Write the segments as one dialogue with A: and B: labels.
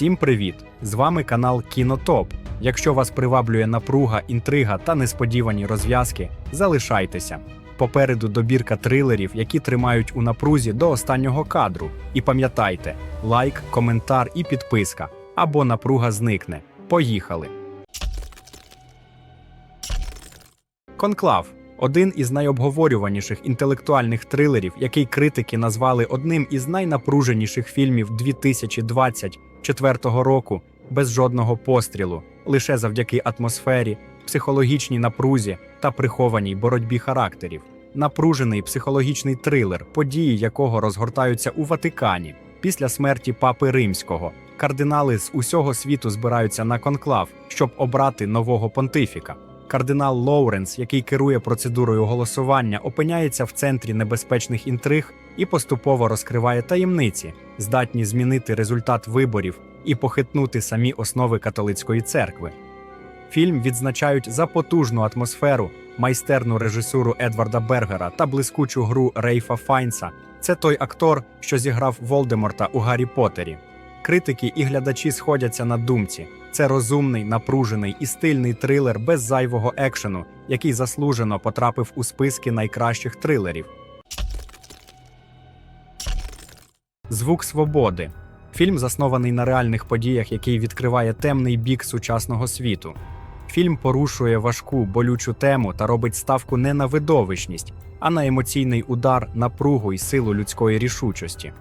A: Всім привіт! З вами канал Кінотоп. Якщо вас приваблює напруга, інтрига та несподівані розв'язки, залишайтеся. Попереду добірка трилерів, які тримають у напрузі до останнього кадру. І пам'ятайте, лайк, коментар і підписка, або напруга зникне. Поїхали! Конклав один із найобговорюваніших інтелектуальних трилерів, який критики назвали одним із найнапруженіших фільмів 2024 року, без жодного пострілу, лише завдяки атмосфері, психологічній напрузі та прихованій боротьбі характерів. Напружений психологічний трилер, події якого розгортаються у Ватикані після смерті папи римського. Кардинали з усього світу збираються на конклав, щоб обрати нового понтифіка. Кардинал Лоуренс, який керує процедурою голосування, опиняється в центрі небезпечних інтриг і поступово розкриває таємниці, здатні змінити результат виборів і похитнути самі основи католицької церкви. Фільм відзначають за потужну атмосферу, майстерну режисуру Едварда Бергера та блискучу гру Рейфа Файнса. Це той актор, що зіграв Волдеморта у Гаррі Поттері. Критики і глядачі сходяться на думці. Це розумний, напружений і стильний трилер без зайвого екшену, який заслужено потрапив у списки найкращих трилерів. Звук свободи. Фільм заснований на реальних подіях, який відкриває темний бік сучасного світу. Фільм порушує важку, болючу тему та робить ставку не на видовищність, а на емоційний удар, напругу і силу людської рішучості.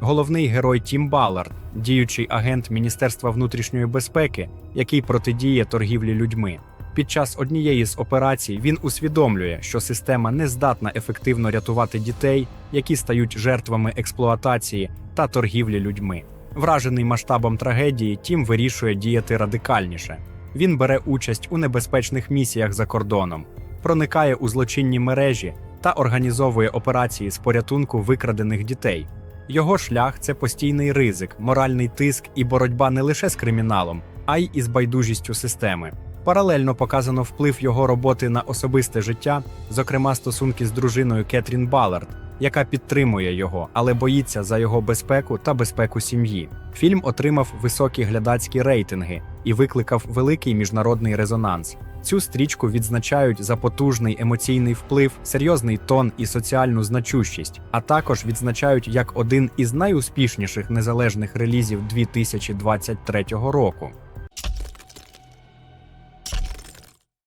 A: Головний герой Тім Баллард, діючий агент Міністерства внутрішньої безпеки, який протидіє торгівлі людьми. Під час однієї з операцій він усвідомлює, що система не здатна ефективно рятувати дітей, які стають жертвами експлуатації та торгівлі людьми. Вражений масштабом трагедії, Тім вирішує діяти радикальніше. Він бере участь у небезпечних місіях за кордоном, проникає у злочинні мережі та організовує операції з порятунку викрадених дітей. Його шлях це постійний ризик, моральний тиск і боротьба не лише з криміналом, а й із байдужістю системи. Паралельно показано вплив його роботи на особисте життя, зокрема стосунки з дружиною Кетрін Баллард, яка підтримує його, але боїться за його безпеку та безпеку сім'ї. Фільм отримав високі глядацькі рейтинги і викликав великий міжнародний резонанс. Цю стрічку відзначають за потужний емоційний вплив, серйозний тон і соціальну значущість, а також відзначають як один із найуспішніших незалежних релізів 2023 року.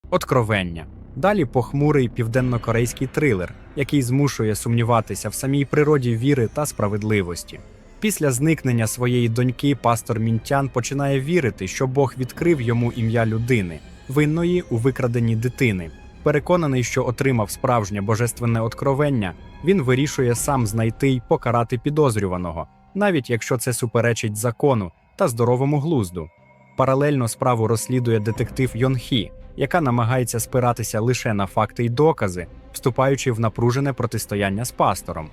A: Откровення. Далі похмурий південнокорейський трилер, який змушує сумніватися в самій природі віри та справедливості. Після зникнення своєї доньки пастор Мінтян починає вірити, що Бог відкрив йому ім'я людини, винної у викраденні дитини. Переконаний, що отримав справжнє божественне откровення, він вирішує сам знайти й покарати підозрюваного, навіть якщо це суперечить закону та здоровому глузду. Паралельно справу розслідує детектив Йон Хі, яка намагається спиратися лише на факти й докази, вступаючи в напружене протистояння з пастором.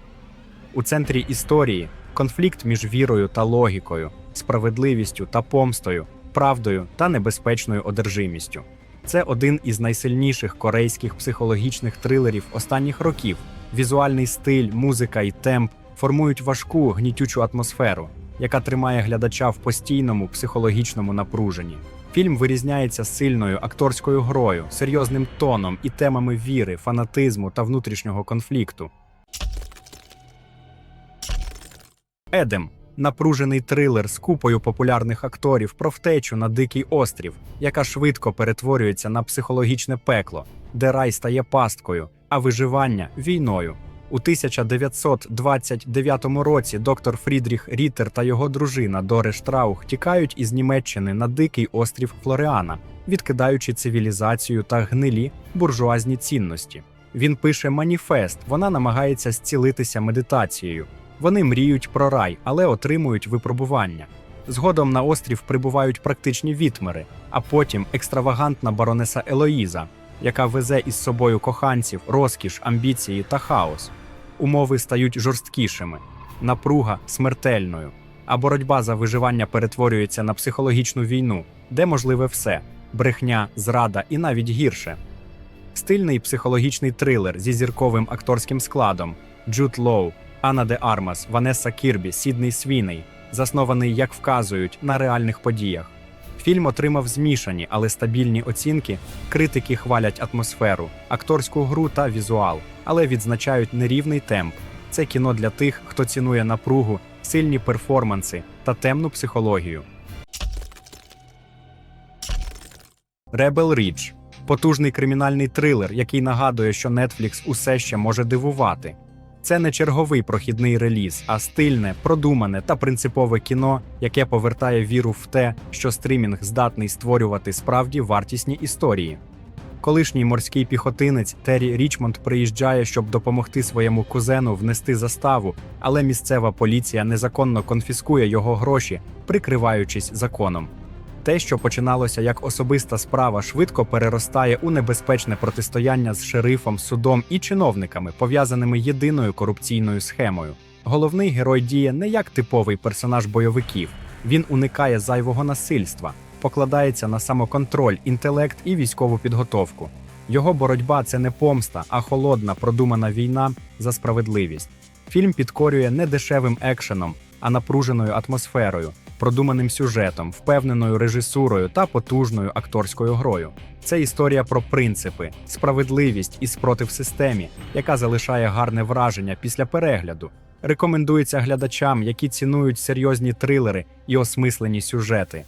A: У центрі історії конфлікт між вірою та логікою, справедливістю та помстою, правдою та небезпечною одержимістю. Це один із найсильніших корейських психологічних трилерів останніх років. Візуальний стиль, музика і темп формують важку гнітючу атмосферу, яка тримає глядача в постійному психологічному напруженні. Фільм вирізняється сильною акторською грою, серйозним тоном і темами віри, фанатизму та внутрішнього конфлікту. Едем напружений трилер з купою популярних акторів про втечу на дикий острів, яка швидко перетворюється на психологічне пекло, де рай стає пасткою, а виживання війною. У 1929 році доктор Фрідріх Рітер та його дружина Доре Штраух тікають із Німеччини на дикий острів Флоріана, відкидаючи цивілізацію та гнилі буржуазні цінності. Він пише маніфест, вона намагається зцілитися медитацією. Вони мріють про рай, але отримують випробування. Згодом на острів прибувають практичні вітмери, а потім екстравагантна баронеса Елоїза, яка везе із собою коханців, розкіш, амбіції та хаос. Умови стають жорсткішими, напруга смертельною, а боротьба за виживання перетворюється на психологічну війну, де можливе все брехня, зрада і навіть гірше. Стильний психологічний трилер зі зірковим акторським складом Джуд Лоу, Анна де Армас, Ванесса Кірбі, Сідней Свіней, заснований, як вказують, на реальних подіях. Фільм отримав змішані, але стабільні оцінки. Критики хвалять атмосферу, акторську гру та візуал, але відзначають нерівний темп. Це кіно для тих, хто цінує напругу, сильні перформанси та темну психологію. Rebel Ridge – потужний кримінальний трилер, який нагадує, що Netflix усе ще може дивувати. Це не черговий прохідний реліз, а стильне, продумане та принципове кіно, яке повертає віру в те, що стрімінг здатний створювати справді вартісні історії. Колишній морський піхотинець Террі Річмонд приїжджає, щоб допомогти своєму кузену внести заставу, але місцева поліція незаконно конфіскує його гроші, прикриваючись законом. Те, що починалося як особиста справа, швидко переростає у небезпечне протистояння з шерифом, судом і чиновниками, пов'язаними єдиною корупційною схемою. Головний герой діє не як типовий персонаж бойовиків. Він уникає зайвого насильства, покладається на самоконтроль, інтелект і військову підготовку. Його боротьба це не помста, а холодна, продумана війна за справедливість. Фільм підкорює не дешевим екшеном, а напруженою атмосферою, продуманим сюжетом, впевненою режисурою та потужною акторською грою. Це історія про принципи, справедливість і спротив системі, яка залишає гарне враження після перегляду. Рекомендується глядачам, які цінують серйозні трилери і осмислені сюжети.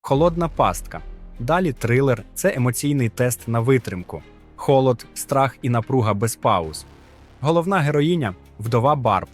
A: Холодна пастка. Далі трилер це емоційний тест на витримку, холод, страх і напруга без пауз. Головна героїня вдова Барб.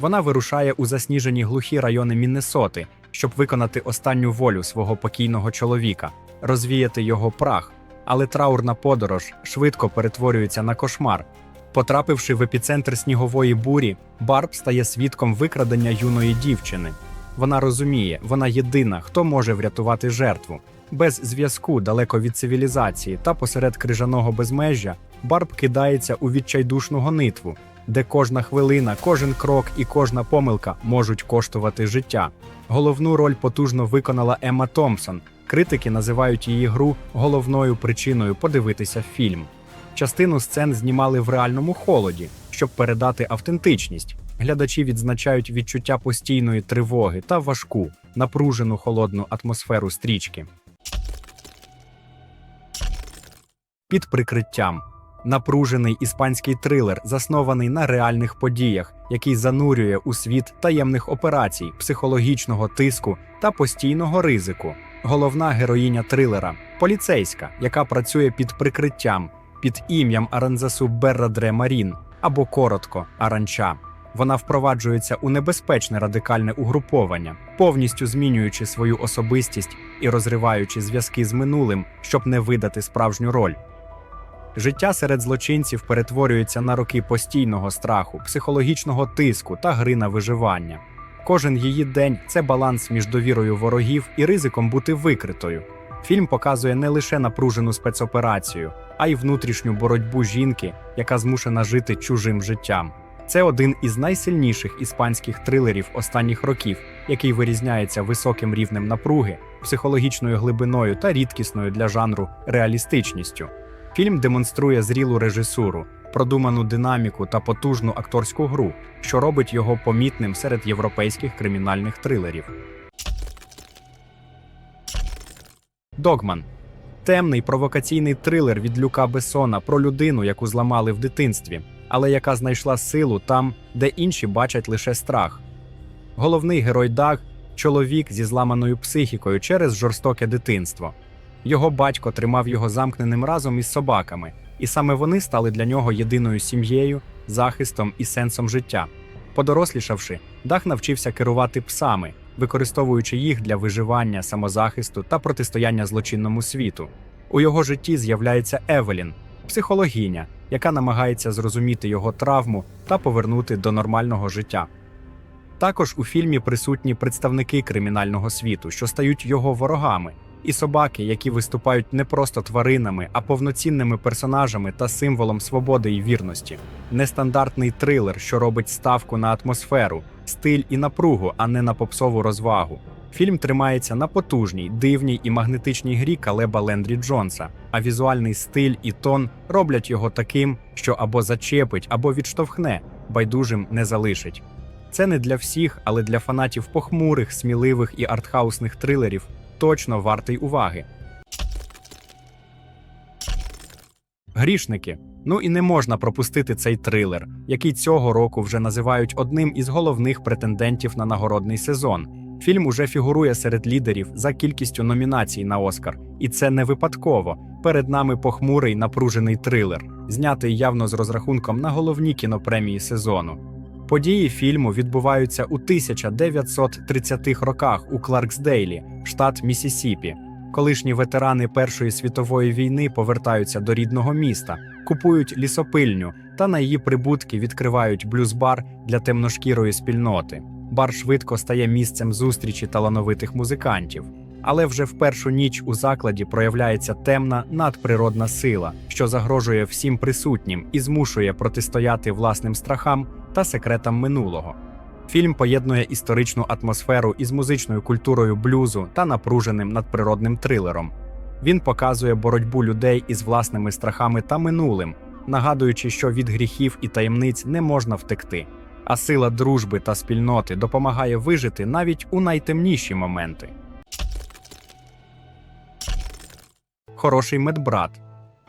A: Вона вирушає у засніжені глухі райони Міннесоти, щоб виконати останню волю свого покійного чоловіка, розвіяти його прах. Але траурна подорож швидко перетворюється на кошмар. Потрапивши в епіцентр снігової бурі, Барб стає свідком викрадення юної дівчини. Вона розуміє, вона єдина, хто може врятувати жертву. Без зв'язку далеко від цивілізації та посеред крижаного безмежжя Барб кидається у відчайдушну гонитву, де кожна хвилина, кожен крок і кожна помилка можуть коштувати життя. Головну роль потужно виконала Емма Томпсон. Критики називають її гру головною причиною подивитися фільм. Частину сцен знімали в реальному холоді, щоб передати автентичність. Глядачі відзначають відчуття постійної тривоги та важку, напружену холодну атмосферу стрічки. Під прикриттям напружений іспанський трилер, заснований на реальних подіях, який занурює у світ таємних операцій, психологічного тиску та постійного ризику. Головна героїня трилера поліцейська, яка працює під прикриттям, під ім'ям Аранзасу Беррадре Марін або коротко Аранча. Вона впроваджується у небезпечне радикальне угруповання, повністю змінюючи свою особистість і розриваючи зв'язки з минулим, щоб не видати справжню роль. Життя серед злочинців перетворюється на роки постійного страху, психологічного тиску та гри на виживання. Кожен її день це баланс між довірою ворогів і ризиком бути викритою. Фільм показує не лише напружену спецоперацію, а й внутрішню боротьбу жінки, яка змушена жити чужим життям. Це один із найсильніших іспанських трилерів останніх років, який вирізняється високим рівнем напруги, психологічною глибиною та рідкісною для жанру реалістичністю. Фільм демонструє зрілу режисуру, продуману динаміку та потужну акторську гру, що робить його помітним серед європейських кримінальних трилерів. Догман темний провокаційний трилер від Люка Бесона про людину, яку зламали в дитинстві, але яка знайшла силу там, де інші бачать лише страх. Головний герой Даг чоловік зі зламаною психікою через жорстоке дитинство. Його батько тримав його замкненим разом із собаками, і саме вони стали для нього єдиною сім'єю, захистом і сенсом життя. Подорослішавши, Дах навчився керувати псами, використовуючи їх для виживання, самозахисту та протистояння злочинному світу. У його житті з'являється Евелін, психологиня, яка намагається зрозуміти його травму та повернути до нормального життя. Також у фільмі присутні представники кримінального світу, що стають його ворогами, і собаки, які виступають не просто тваринами, а повноцінними персонажами та символом свободи і вірності. Нестандартний трилер, що робить ставку на атмосферу, стиль і напругу, а не на попсову розвагу. Фільм тримається на потужній, дивній і магнетичній грі Калеба Лендрі Джонса, а візуальний стиль і тон роблять його таким, що або зачепить, або відштовхне, байдужим не залишить. Це не для всіх, але для фанатів похмурих, сміливих і артхаусних трилерів точно вартий уваги. Грішники. Ну і не можна пропустити цей трилер, який цього року вже називають одним із головних претендентів на нагородний сезон. Фільм уже фігурує серед лідерів за кількістю номінацій на Оскар, і це не випадково. Перед нами похмурий напружений трилер, знятий явно з розрахунком на головні кінопремії сезону. Події фільму відбуваються у 1930-х роках у Кларксдейлі, штат Міссісіпі. Колишні ветерани Першої світової війни повертаються до рідного міста, купують лісопильню та на її прибутки відкривають блюз-бар для темношкірої спільноти. Бар швидко стає місцем зустрічі талановитих музикантів. Але вже в першу ніч у закладі проявляється темна надприродна сила, що загрожує всім присутнім і змушує протистояти власним страхам та секретам минулого. Фільм поєднує історичну атмосферу із музичною культурою блюзу та напруженим надприродним трилером. Він показує боротьбу людей із власними страхами та минулим, нагадуючи, що від гріхів і таємниць не можна втекти, а сила дружби та спільноти допомагає вижити навіть у найтемніші моменти. Хороший медбрат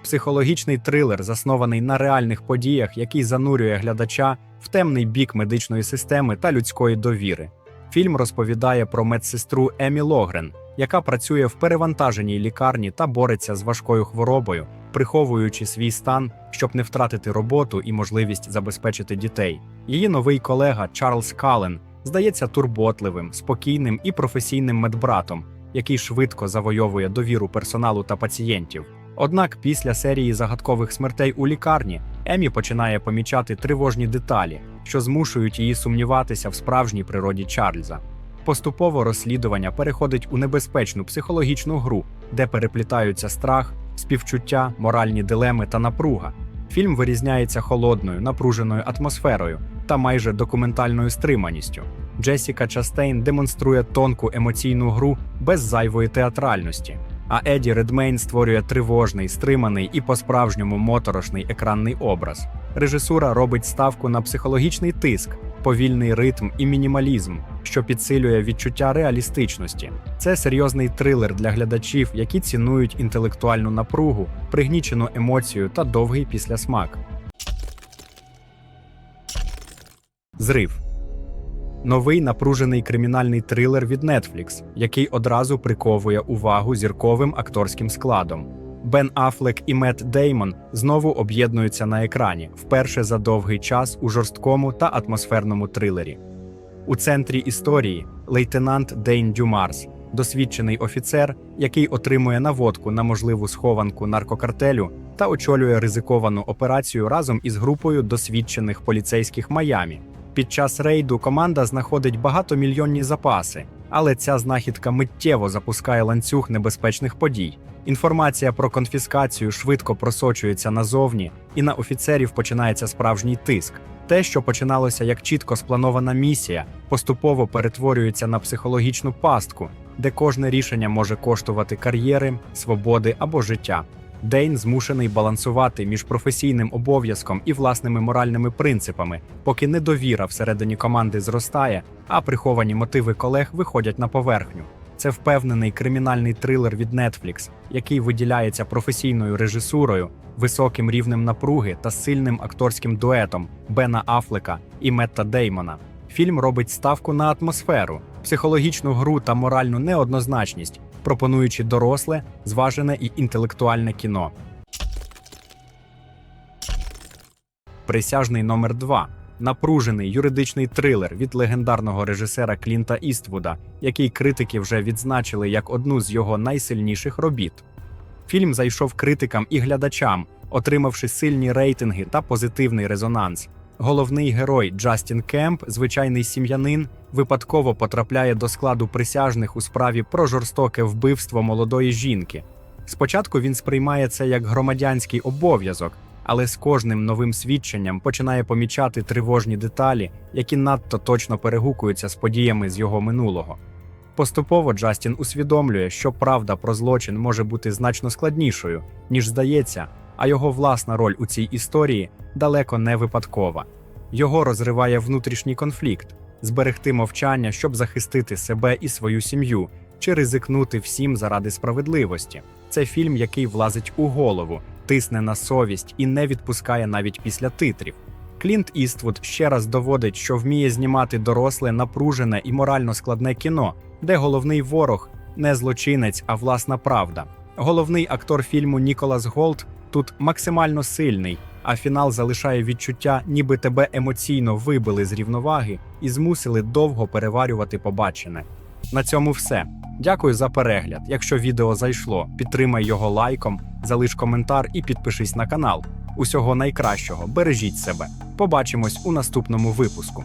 A: психологічний трилер, заснований на реальних подіях, який занурює глядача в темний бік медичної системи та людської довіри. Фільм розповідає про медсестру Емі Логрен, яка працює в перевантаженій лікарні та бореться з важкою хворобою, приховуючи свій стан, щоб не втратити роботу і можливість забезпечити дітей. Її новий колега Чарльз Кален здається турботливим, спокійним і професійним медбратом, який швидко завойовує довіру персоналу та пацієнтів. Однак після серії загадкових смертей у лікарні Емі починає помічати тривожні деталі, що змушують її сумніватися в справжній природі Чарльза. Поступово розслідування переходить у небезпечну психологічну гру, де переплітаються страх, співчуття, моральні дилеми та напруга. Фільм вирізняється холодною, напруженою атмосферою та майже документальною стриманістю. Джесіка Частейн демонструє тонку емоційну гру без зайвої театральності. А Еді Редмейн створює тривожний, стриманий і по-справжньому моторошний екранний образ. Режисура робить ставку на психологічний тиск, повільний ритм і мінімалізм, що підсилює відчуття реалістичності. Це серйозний трилер для глядачів, які цінують інтелектуальну напругу, пригнічену емоцію та довгий післясмак. Зрив Новий напружений кримінальний трилер від Netflix, який одразу приковує увагу зірковим акторським складом. Бен Аффлек і Мет Деймон знову об'єднуються на екрані вперше за довгий час у жорсткому та атмосферному трилері. У центрі історії лейтенант Дейн Дюмарс, досвідчений офіцер, який отримує наводку на можливу схованку наркокартелю та очолює ризиковану операцію разом із групою досвідчених поліцейських Майамі. Під час рейду команда знаходить багатомільйонні запаси, але ця знахідка миттєво запускає ланцюг небезпечних подій. Інформація про конфіскацію швидко просочується назовні, і на офіцерів починається справжній тиск. Те, що починалося як чітко спланована місія, поступово перетворюється на психологічну пастку, де кожне рішення може коштувати кар'єри, свободи або життя. Дейн змушений балансувати між професійним обов'язком і власними моральними принципами, поки недовіра всередині команди зростає, а приховані мотиви колег виходять на поверхню. Це впевнений кримінальний трилер від Netflix, який виділяється професійною режисурою, високим рівнем напруги та сильним акторським дуетом Бена Афлека і Метта Деймона. Фільм робить ставку на атмосферу, психологічну гру та моральну неоднозначність, пропонуючи доросле, зважене і інтелектуальне кіно. Присяжний номер 2 напружений юридичний трилер від легендарного режисера Клінта Іствуда, який критики вже відзначили як одну з його найсильніших робіт. Фільм зайшов критикам і глядачам, отримавши сильні рейтинги та позитивний резонанс. Головний герой Джастін Кемп, звичайний сім'янин, випадково потрапляє до складу присяжних у справі про жорстоке вбивство молодої жінки. Спочатку він сприймає це як громадянський обов'язок, але з кожним новим свідченням починає помічати тривожні деталі, які надто точно перегукуються з подіями з його минулого. Поступово Джастін усвідомлює, що правда про злочин може бути значно складнішою, ніж здається, а його власна роль у цій історії далеко не випадкова. Його розриває внутрішній конфлікт зберегти мовчання, щоб захистити себе і свою сім'ю, чи ризикнути всім заради справедливості. Це фільм, який влазить у голову, тисне на совість і не відпускає навіть після титрів. Клінт Іствуд ще раз доводить, що вміє знімати доросле, напружене і морально складне кіно, де головний ворог не злочинець, а власна правда. Головний актор фільму Ніколас Голд тут максимально сильний, а фінал залишає відчуття, ніби тебе емоційно вибили з рівноваги і змусили довго переварювати побачене. На цьому все. Дякую за перегляд. Якщо відео зайшло, підтримай його лайком, залиш коментар і підпишись на канал. Усього найкращого, бережіть себе. Побачимось у наступному випуску.